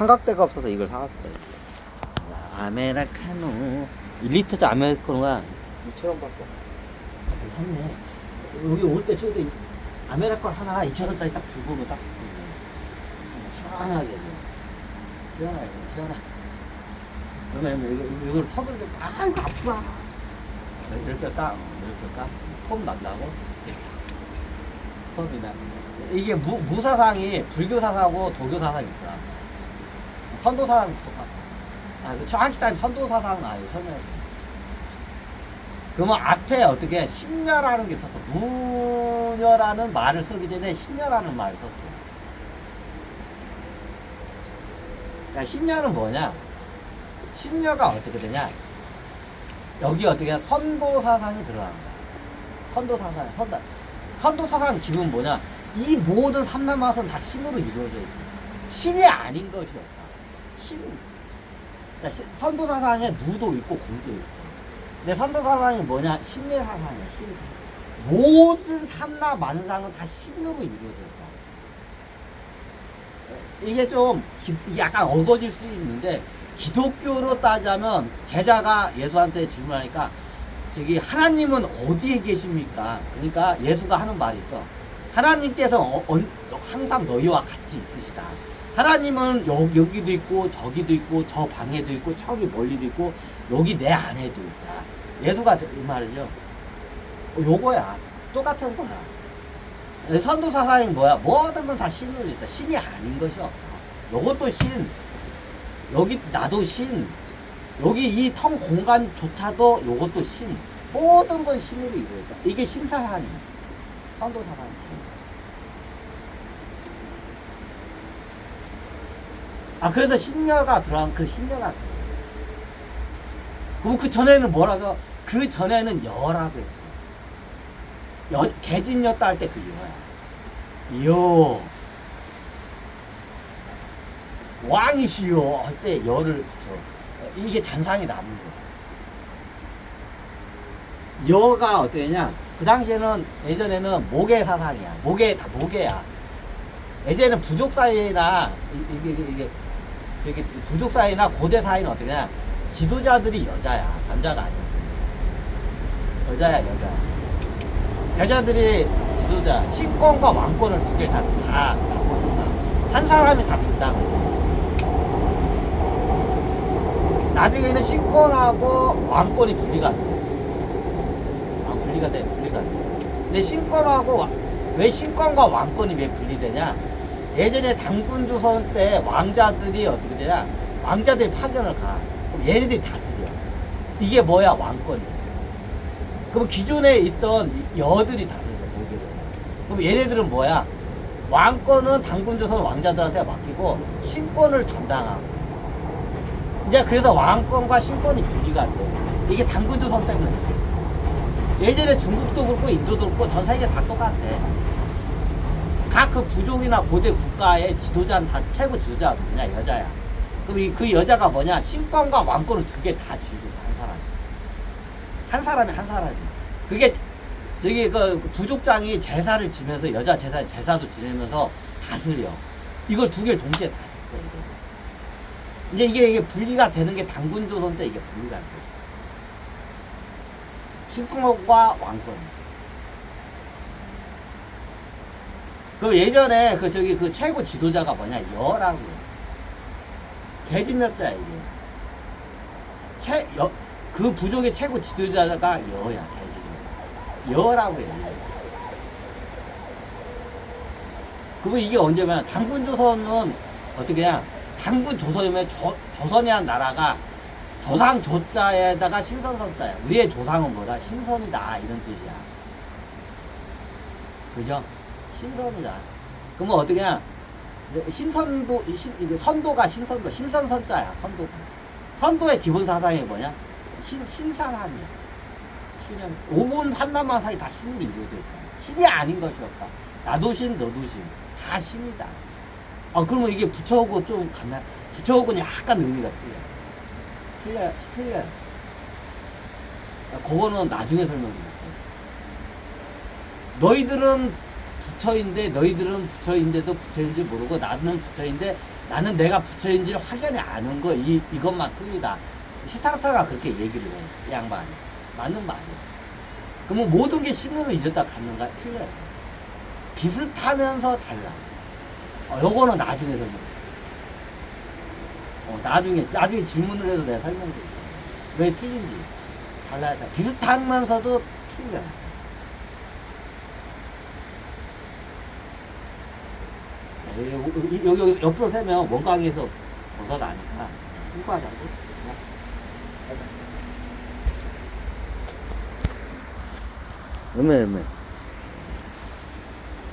삼각대가 없어서 이걸 사왔어요. 자, 아메리카노. 1리터짜 아메리카노가? 2,000원밖에 샀네. 여기 올 때 저도 아메리카노 하나 2,000원짜리 딱 들고 오면 딱 시원하게 시원하게 시원하게. 그러면 이걸 턱을 아이고 아프다 이렇게 까 이렇게 까폼 난다고 폼이 나. 이게 무, 무사상이 불교 사상하고 도교 사상이 있구나 선도 사상 똑같아 아, 그 정확히 따지면 선도 사상은 아니에요 처음에 그러면 앞에 어떻게 신녀라는 게 있었어 무녀라는 말을 쓰기 전에 신녀라는 말을 썼어 야, 신녀는 뭐냐? 신녀가 어떻게 되냐? 여기 어떻게 선도 사상이 들어간다. 선도 사상, 선도, 선도 사상 기분 뭐냐? 이 모든 삼남맛은 다 신으로 이루어져 있지. 신이 아닌 것이 신. 자, 시- 선도 사상에 무도 있고 공도 있어. 근데 선도 사상이 뭐냐? 신의 사상이야, 신. 모든 삼나 만상은 다 신으로 이루어져 있다. 이게 좀 기- 약간 어거질 수 있는데 기독교로 따자면 제자가 예수한테 질문하니까 저기 하나님은 어디에 계십니까? 그러니까 예수가 하는 말이 있죠. 하나님께서 어- 어- 항상 너희와 같이 있으시다. 하나님은 여, 여기도 있고 저기도 있고 저 방에도 있고 저기 멀리도 있고 여기 내 안에도 있다. 예수가 저- 이 말이죠. 어, 요거야. 똑같은 거야. 선도 사상이 뭐야? 모든 건 다 신으로 있다. 신이 아닌 것이 없다. 요것도 신. 여기 나도 신. 여기 이 텅 공간조차도 요것도 신. 모든 건 신으로 이루어져. 이게 신사상이야. 선도 사상이 신. 아 그래서 신녀가 들어간 그 신녀가. 그럼 그 전에는 뭐라고? 그 전에는 여라고 했어. 여, 개진여따 할때 그 여야. 여. 왕이시여 할 때 여를 붙여. 이게 잔상이 남은 거. 여가 어떠냐? 그 당시에는 예전에는 모계 사상이야. 모계 다 모계야. 예전에는 부족 사이나 이게, 이게 저기 부족 사이나 고대 사이는 어떻게 냐? 지도자들이 여자야. 남자가 아니야. 여자야 여자. 여자들이 지도자 신권과 왕권을 두 개를 다, 다 갖고 있었어. 한 사람이 다 된다고. 나중에는 신권하고 왕권이 분리가 돼. 아, 분리가 돼, 분리가 돼. 근데 신권하고, 와- 왜 신권과 왕권이 왜 분리되냐? 예전에 당군 조선 때 왕자들이 어떻게 되냐? 왕자들이 파견을 가. 그럼 얘네들이 다스려. 이게 뭐야, 왕권이. 그럼 기존에 있던 여들이 다스렸어, 모기를. 그럼 얘네들은 뭐야? 왕권은 당군 조선 왕자들한테 맡기고 신권을 담당하고. 이제 그래서 왕권과 신권이 분리가 안 돼. 이게 당군 조선 때문에. 예전에 중국도 그렇고 인도도 그렇고 전 세계 다 똑같아. 각 그 부족이나 고대 국가의 지도자는 다 최고 지도자가 누구냐? 여자야. 그럼 이- 그 여자가 뭐냐? 신권과 왕권을 두 개 다 쥐고 있어, 한 사람. 한 사람이 한 사람이. 그게 저기 그 부족장이 제사를 지면서 여자 제사 제사도 지내면서 다스려. 이걸 두 개를 동시에 다 했어. 이제 이게 이게 분리가 되는 게 당군 조선 때 이게 분리가 돼. 신권과 왕권. 그럼 예전에 그 저기 그 최고 지도자가 뭐냐 여라고. 개진몇자야 이게. 최, 여, 그 부족의 최고 지도자가 여야, 개진. 여라고 해요. 그리고 이게 언제면 당군 조선은 어떻게 냐 당군 조선이면 조, 조선이라는 나라가 조상 조자에다가 신선선자야. 우리의 조상은 뭐다? 신선이다. 이런 뜻이야. 그죠? 신선이다. 그러면 어떻게 냐 신선도, 이 신, 이게 선도가 신선도, 신선선자야. 선도가. 선도의 기본 사상이 뭐냐? 신, 신사상이야. 신은, 오본 삼남만상이 다 신으로 이루어져 있다. 신이 아닌 것이 없다. 나도 신, 너도 신. 다 신이다. 아, 그러면 이게 부처하고 좀 같나? 부처하고는 약간 의미가 틀려. 틀려, 틀려요. 아, 그거는 나중에 설명드릴게요. 너희들은 부처인데, 너희들은 부처인데도 부처인지 모르고 나는 부처인데 나는 내가 부처인지를 확연히 아는 거 이, 이것만 틀리다. 시타르타가 그렇게 얘기를 해. 이 양반이. 맞는 말이야. 그러면 모든 게 신으로 이제다 갖는가 틀려요. 비슷하면서 달라. 어, 요거는 나중에 설명해. 어, 나중에, 나중에 질문을 해도 내가 설명해. 왜 틀린지. 달라야 돼. 비슷하면서도 틀려. 여기, 여기, 여기 옆으로 세면 원광에서 벗어나니까 신고하자고. 음에 음에